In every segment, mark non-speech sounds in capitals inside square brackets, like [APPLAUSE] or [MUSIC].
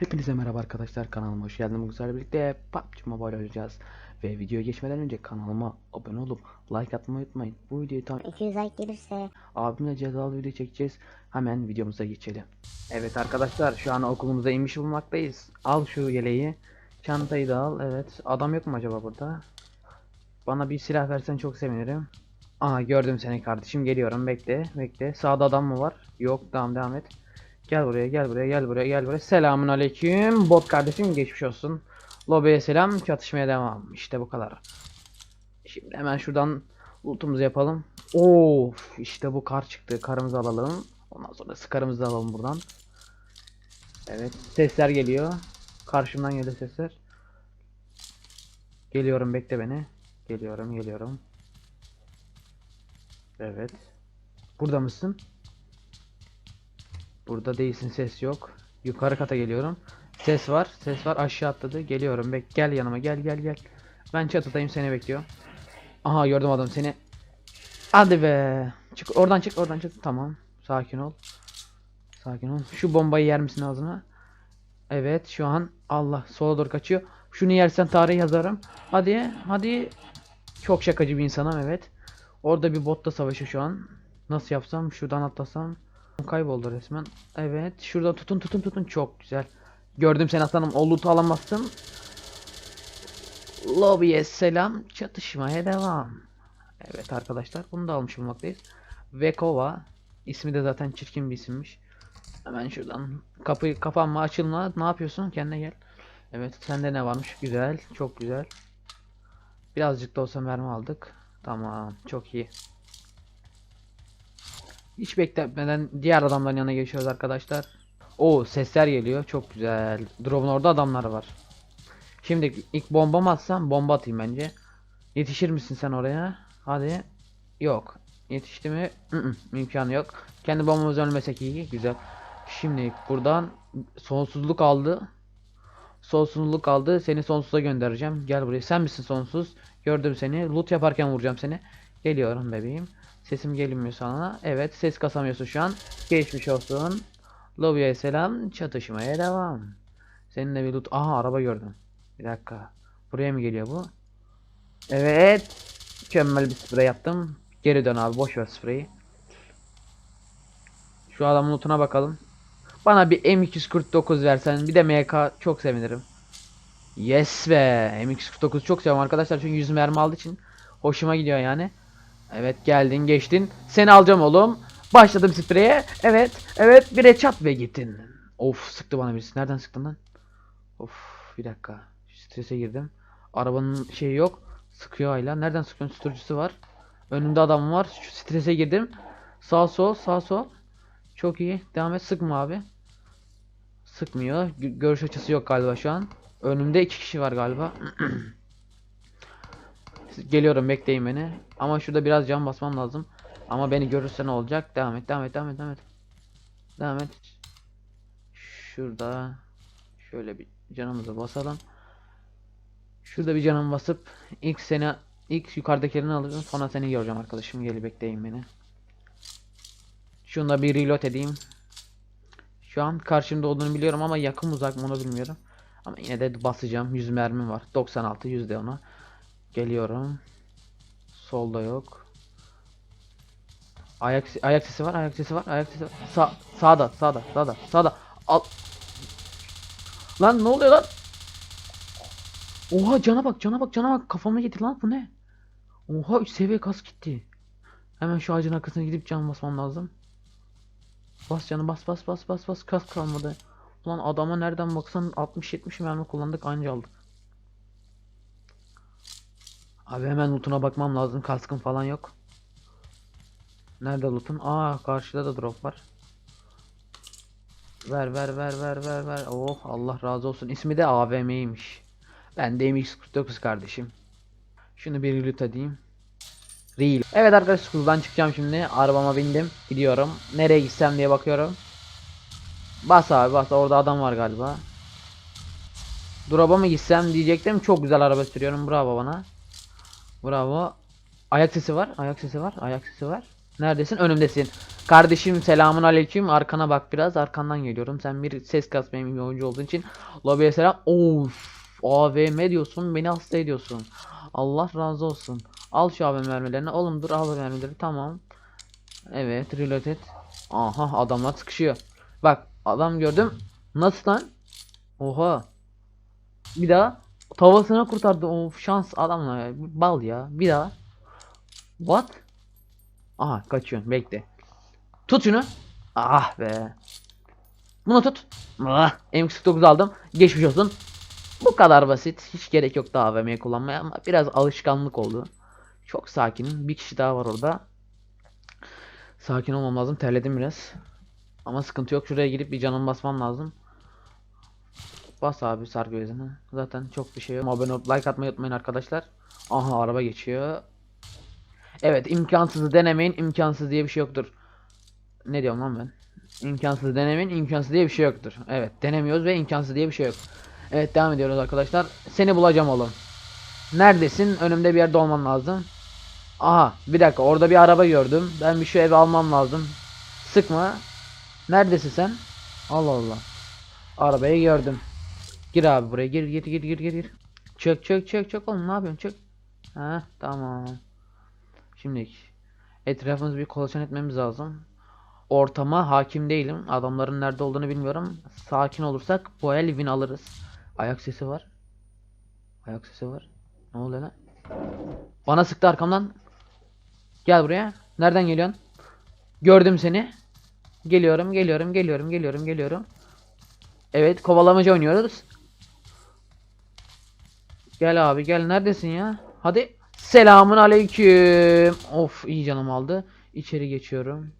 Hepinize merhaba arkadaşlar kanalıma hoş geldiniz. Bugün sizlerle birlikte PUBG Mobile oynayacağız. Ve videoya geçmeden önce kanalıma abone olup like atmayı unutmayın. Bu videoyu tam 200 like gelirse abimle cezalı video çekeceğiz. Hemen videomuza geçelim. Evet arkadaşlar şu an okulumuza inmiş bulunmaktayız. Al şu yeleği. Çantayı da al. Evet. Adam yok mu acaba burada? Bana bir silah versen çok sevinirim. Aha gördüm seni kardeşim. Geliyorum. Bekle. Bekle. Sağda adam mı var? Yok. Tamam devam et. Gel buraya gel buraya gel buraya gel buraya. Selamun aleyküm. Bot kardeşim geçmiş olsun. Lobiye selam. Çatışmaya devam. İşte bu kadar. Şimdi hemen şuradan lootumuzu yapalım. Of işte bu kar çıktı. Karımızı alalım. Ondan sonra sıkarımızı alalım buradan. Evet sesler geliyor. Karşımdan geliyor sesler. Geliyorum bekle beni. Geliyorum geliyorum. Evet. Burada mısın? Burada değilsin ses yok. Yukarı kata geliyorum. Ses var. Ses var. Aşağı atladı. Geliyorum. Bek gel yanıma. Gel gel gel. Ben çatıdayım seni bekliyor. Aha gördüm adam seni. Hadi be. Çık oradan çık oradan çık. Tamam. Sakin ol. Sakin ol. Şu bombayı yer misin ağzına? Evet şu an Allah sola doğru kaçıyor. Şunu yersen tarih yazarım. Hadi hadi. Çok şakacı bir insanım evet. Orada bir botla savaşıyor şu an. Nasıl yapsam şuradan atlasam. Kayboldu resmen. Evet şuradan tutun tutun tutun çok güzel. Gördüm seni aslanım. O loot'u alamazsın. Lobiye selam. Çatışmaya devam. Evet arkadaşlar bunu da almış bulmaktayız. Vekova. ismi de zaten çirkin bir isimmiş. Hemen şuradan kapıyı kapanma açılma. Ne yapıyorsun? Kendine gel. Evet sende ne varmış? Güzel. Çok güzel. Birazcık da olsa mermi aldık. Tamam. Çok iyi. Hiç beklemeden diğer adamların yanına geçiyoruz arkadaşlar. O sesler geliyor. Çok güzel. Drop'un orada adamlar var. Şimdi ilk bomba mı atsam bomba atayım bence. Yetişir misin sen oraya? Hadi. Yok. Yetişti mi? Mm-mm, imkanı yok. Kendi bombamız ölmesek iyi. Güzel. Şimdi buradan sonsuzluk aldı. Sonsuzluk aldı. Seni sonsuza göndereceğim. Gel buraya. Sen misin sonsuz? Gördüm seni. Loot yaparken vuracağım seni. Geliyorum bebeğim. Sesim gelmiyor sana. Evet ses kasamıyorsun şu an. Geçmiş olsun. Lobiye selam. Çatışmaya devam. Seninle bir loot. Aha araba gördüm. Bir dakika. Buraya mı geliyor bu? Evet. Mükemmel bir sprey yaptım. Geri dön abi. Boş ver spreyi. Şu adamın lootuna bakalım. Bana bir M249 versen bir de MK çok sevinirim. Yes be. M249 çok seviyorum arkadaşlar çünkü 100 mermi aldığı için hoşuma gidiyor yani. Evet geldin geçtin. Seni alacağım oğlum. Başladım spreye. Evet. Evet. Bir çat ve gittin. Of sıktı bana birisi. Nereden sıktın lan? Of bir dakika. Strese girdim. Arabanın şeyi yok. Sıkıyor hala. Nereden sıkıyorsun? Sürücüsü var. Önümde adam var. Şu strese girdim. Sağ sol sağ sol. Çok iyi. Devam et. Sıkma abi. Sıkmıyor. Gö- görüş açısı yok galiba şu an. Önümde iki kişi var galiba. [CLEARS THROAT] Geliyorum bekleyin beni. Ama şurada biraz can basmam lazım. Ama beni görürse ne olacak? Devam et, devam et, devam et, devam et. Devam et. Şurada şöyle bir canımızı basalım. Şurada bir canım basıp ilk seni ilk yukarıdakilerini alacağım. Sonra seni göreceğim arkadaşım. Gel bekleyin beni. Şunu da bir reload edeyim. Şu an karşımda olduğunu biliyorum ama yakın uzak mı onu bilmiyorum. Ama yine de basacağım. 100 mermim var. 96 yüzde ona. Geliyorum. Solda yok. Ayak ayak sesi var, ayak sesi var, ayak sesi var. Sağ sağda, sağda, sağda, sağda. Al. Lan ne oluyor lan? Oha cana bak, cana bak, cana bak. Kafama gitti lan bu ne? Oha 3 seviye kas gitti. Hemen şu ağacın arkasına gidip can basmam lazım. Bas canı bas bas bas bas bas kas kalmadı. Ulan adama nereden baksan 60-70 mermi kullandık anca aldık. Abi hemen lootuna bakmam lazım. Kaskın falan yok. Nerede lootun? Aa karşıda da drop var. Ver ver ver ver ver ver. Oh Allah razı olsun. İsmi de AVM'ymiş. Ben de MX49 kardeşim. Şunu bir loot edeyim. Real. Evet arkadaşlar school'dan çıkacağım şimdi. Arabama bindim. Gidiyorum. Nereye gitsem diye bakıyorum. Bas abi bas. Orada adam var galiba. Drop'a mı gitsem diyecektim. Çok güzel araba sürüyorum. Bravo bana. Bravo. Ayak sesi var. Ayak sesi var. Ayak sesi var. Neredesin? Önümdesin. Kardeşim selamun aleyküm. Arkana bak biraz. Arkandan geliyorum. Sen bir ses kasmayan bir oyuncu olduğun için. Lobiye selam. Of. AVM diyorsun. Beni hasta ediyorsun. Allah razı olsun. Al şu AVM mermilerini. Oğlum dur al mermileri. Tamam. Evet. Reload et. Aha adamlar sıkışıyor. Bak adam gördüm. Nasıl lan? Oha. Bir daha. Tavasını kurtardı. Of şans adamla. ya. Bal ya. Bir daha. What? Aha kaçıyorsun. Bekle. Tut şunu. Ah be. Bunu tut. Ah, M49 aldım. Geçmiş olsun. Bu kadar basit. Hiç gerek yok daha AVM'yi kullanmaya ama biraz alışkanlık oldu. Çok sakinim. Bir kişi daha var orada. Sakin olmam lazım. Terledim biraz. Ama sıkıntı yok. Şuraya girip bir canım basmam lazım. Bas abi sargı bezini. Zaten çok bir şey yok. Abone olup like atmayı unutmayın arkadaşlar. Aha araba geçiyor. Evet imkansızı denemeyin. imkansız diye bir şey yoktur. Ne diyorum lan ben? İmkansız denemeyin. imkansız diye bir şey yoktur. Evet denemiyoruz ve imkansız diye bir şey yok. Evet devam ediyoruz arkadaşlar. Seni bulacağım oğlum. Neredesin? Önümde bir yerde olman lazım. Aha bir dakika orada bir araba gördüm. Ben bir şu evi almam lazım. Sıkma. Neredesin sen? Allah Allah. Arabayı gördüm. Gir abi buraya gir gir gir gir gir gir. Çök çök çök çök oğlum ne yapıyorsun çök. Ha tamam. Şimdi etrafımızı bir kolaçan etmemiz lazım. Ortama hakim değilim. Adamların nerede olduğunu bilmiyorum. Sakin olursak bu el win alırız. Ayak sesi var. Ayak sesi var. Ne oluyor lan? Bana sıktı arkamdan. Gel buraya. Nereden geliyorsun? Gördüm seni. Geliyorum, geliyorum, geliyorum, geliyorum, geliyorum. Evet, kovalamaca oynuyoruz. Gel abi, gel. Neredesin ya? Hadi. Selamun aleyküm. Of, iyi canım aldı. İçeri geçiyorum.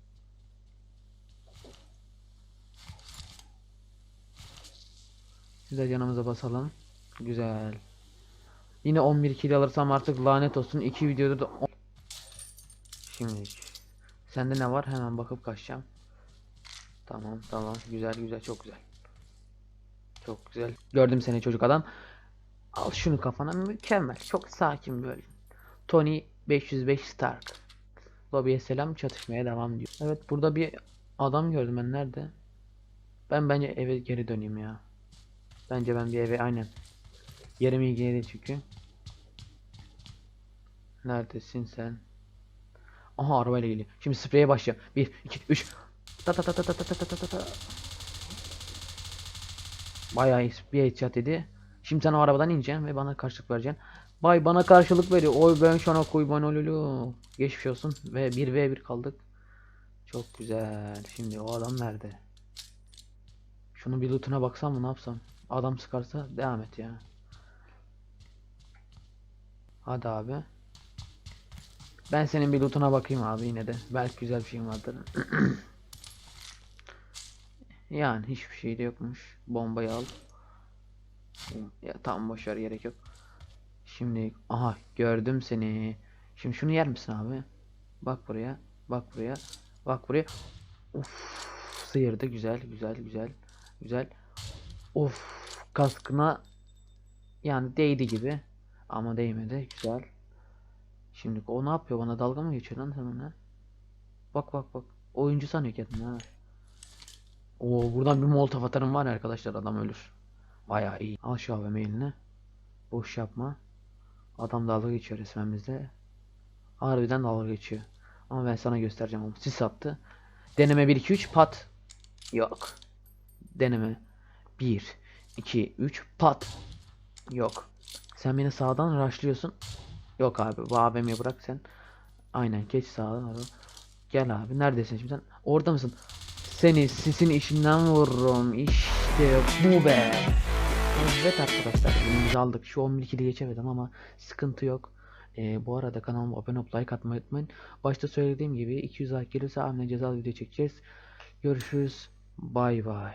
Güzel canımıza basalım. Güzel. Yine 11 kill alırsam artık lanet olsun. 2 videoda da on- Şimdi sende ne var? Hemen bakıp kaçacağım. Tamam tamam güzel güzel çok güzel. Çok güzel. Gördüm seni çocuk adam. Al şunu kafana mükemmel. Çok sakin böyle. Tony 505 Stark. Lobiye selam çatışmaya devam diyor. Evet burada bir adam gördüm ben nerede? Ben bence eve geri döneyim ya. Bence ben bir eve aynen. Yerim değil çünkü. Neredesin sen? Aha arabayla geliyor. Şimdi spreye başlayacağım. 1 2 3 Ta ta ta ta ta ta ta ta ta. Bayağı bir headshot dedi. Şimdi sen o arabadan ineceksin ve bana karşılık vereceksin. Bay bana karşılık veriyor. Oy ben şuna kurban olulu. Geçmiş olsun ve 1v1 kaldık. Çok güzel. Şimdi o adam nerede? Şunun bir lootuna baksam mı ne yapsam? Adam sıkarsa devam et ya. Hadi abi. Ben senin bir lootuna bakayım abi yine de. Belki güzel bir şeyim vardır. [CLEARS THROAT] yani hiçbir şey de yokmuş. Bombayı al. Ya tamam boş ver gerek yok. Şimdi aha gördüm seni. Şimdi şunu yer misin abi? Bak buraya. Bak buraya. Bak buraya. Uf, sıyırdı güzel güzel güzel. Güzel. Of kaskına yani değdi gibi ama değmedi güzel. Şimdi o ne yapıyor bana dalga mı geçiyor lan sen ha? Bak bak bak oyuncu sanıyor kendini ha. Oo buradan bir molotov atarım var ya arkadaşlar adam ölür. Bayağı iyi. Al şu AVM eline. Boş yapma. Adam dalga geçiyor resmen bizde. Harbiden dalga geçiyor. Ama ben sana göstereceğim onu. Sis attı. Deneme 1 2 3 pat. Yok. Deneme 1 2 3 pat. Yok. Sen beni sağdan rushlıyorsun. Yok abi bu AVM'yi bırak sen. Aynen geç sağdan abi. Gel abi neredesin şimdi sen? Orada mısın? Seni sisin işinden vururum. İşte bu be. Evet arkadaşlar elimizi aldık. Şu 11 kili geçemedim ama sıkıntı yok. Ee, bu arada kanalıma abone olup like atmayı unutmayın. Başta söylediğim gibi 200 like gelirse Ahmet cezalı video çekeceğiz. Görüşürüz. Bay bay.